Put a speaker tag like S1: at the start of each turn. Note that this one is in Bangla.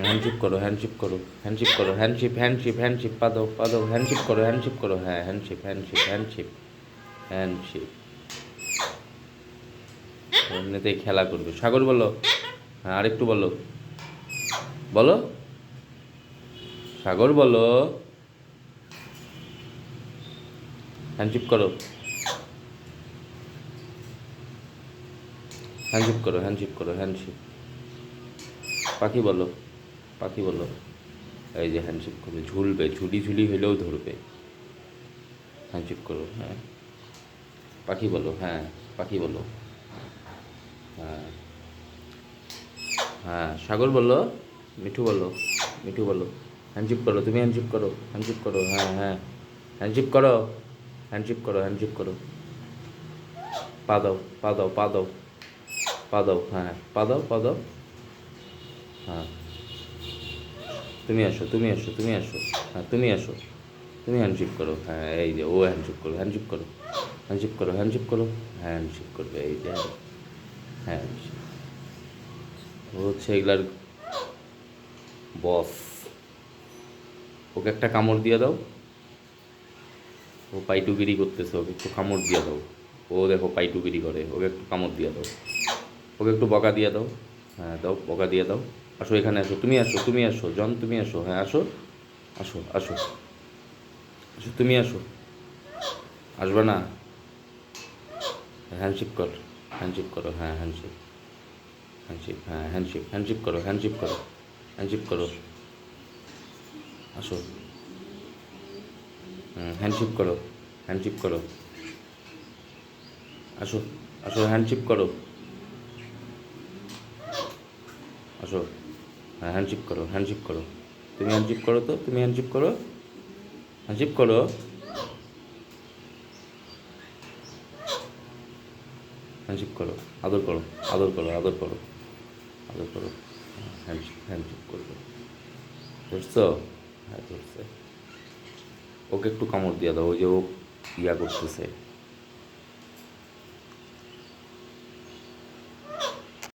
S1: হ্যান্ডশিপ করো হ্যান্ডশিপ করো হ্যান্ডশিপ করো হ্যান্ডশিপ হ্যান্ডশিপ হ্যান্ডশিপ পা দাও পা দাও হ্যান্ডশিপ করো হ্যান্ডশিপ করো হ্যাঁ হ্যান্ডশিপ হ্যান্ডশিপ হ্যান্ডশিপ হ্যান্ডশিপ এমনিতেই খেলা করবে। সাগর, বলো। হ্যাঁ আরেকটু বলো। বলো। সাগর, বলো। হ্যান্ডশিপ করো। হ্যান্ডশিপ করো হ্যান্ডশিপ করো হ্যান্ডশিপ পাখি, বলো। পাখি বলো এই যে হ্যান্ডশিপ করবে, ঝুলবে, ঝুলি ঝুলি হলেও ধরবে। হ্যান্ডশিপ করো হ্যাঁ। পাখি বলো হ্যাঁ পাখি বলো হ্যাঁ। হ্যাঁ সাগর বলো মিঠু বলো মিঠু বলো হ্যান্ডশিপ করো, তুমি হ্যান্ডশিপ করো হ্যান্ডশিপ করো হ্যাঁ হ্যাঁ হ্যান্ডশিপ করো হ্যান্ডশিপ করো হ্যান্ডশিপ করো। পা দাও পা দাও পা দাও পা দাও হ্যাঁ পা দাও পা দাও। হ্যাঁ। তুমি আসো তুমি আসো তুমি আসো হ্যাঁ তুমি আসো তুমি হ্যান্ডশিপ করো। হ্যাঁ এই যে ও হ্যান্ডশিপ করো হ্যান্ডশিপ করো। হ্যান্ডশিপ করো হ্যান্ডশিপ করো। হ্যান্ডশিপ করবে, এই যে। হ্যান্ডশিপ ও হচ্ছে এগুলার বস ওকে একটা কামড় দিয়ে দাও। ও পাইটুগিরি করতেছে, ওকে একটু কামড় দিয়ে দাও। ও দেখো পাইটুগিরি করে, ওকে একটু কামড় দিয়ে দাও। ওকে একটু বকা দিয়ে দাও। হ্যাঁ দাও, বকা দিয়ে দাও। আসো, এখানে আসো, তুমি আসো তুমি আসো, জন, তুমি আসো হ্যাঁ আসো আসো আসো আসো, তুমি আসো, আসবে না হ্যান্ডশিপ কর হ্যান্ডশিপ করো হ্যাঁ হ্যান্ডশিপ হ্যান্ডশিপ হ্যাঁ হ্যান্ডশিপ হ্যান্ডশিপ করো হ্যান্ডশিপ করো হ্যান্ডশিপ করো, আসো হ্যান্ডশিপ করো হ্যান্ডশিপ করো, আসো আসো হ্যান্ডশিপ করো, আসো হ্যান্ডশিপ করো হ্যান্ডশিপ করো। তুমি হ্যান্ডশিপ করো তো, তুমি হ্যান্ডশিপ করো। হ্যান্ডশিপ করো। হ্যান্ডশিপ করো, আদর করো আদর করো আদর করো আদর করো। হ্যান্ডশিপ হ্যান্ডশিপ করবে। ধরছো? হ্যাঁ ধরছে। ওকে একটু কামড় দিয়ে দাও, ওই যে ও ইয়া করতেছে।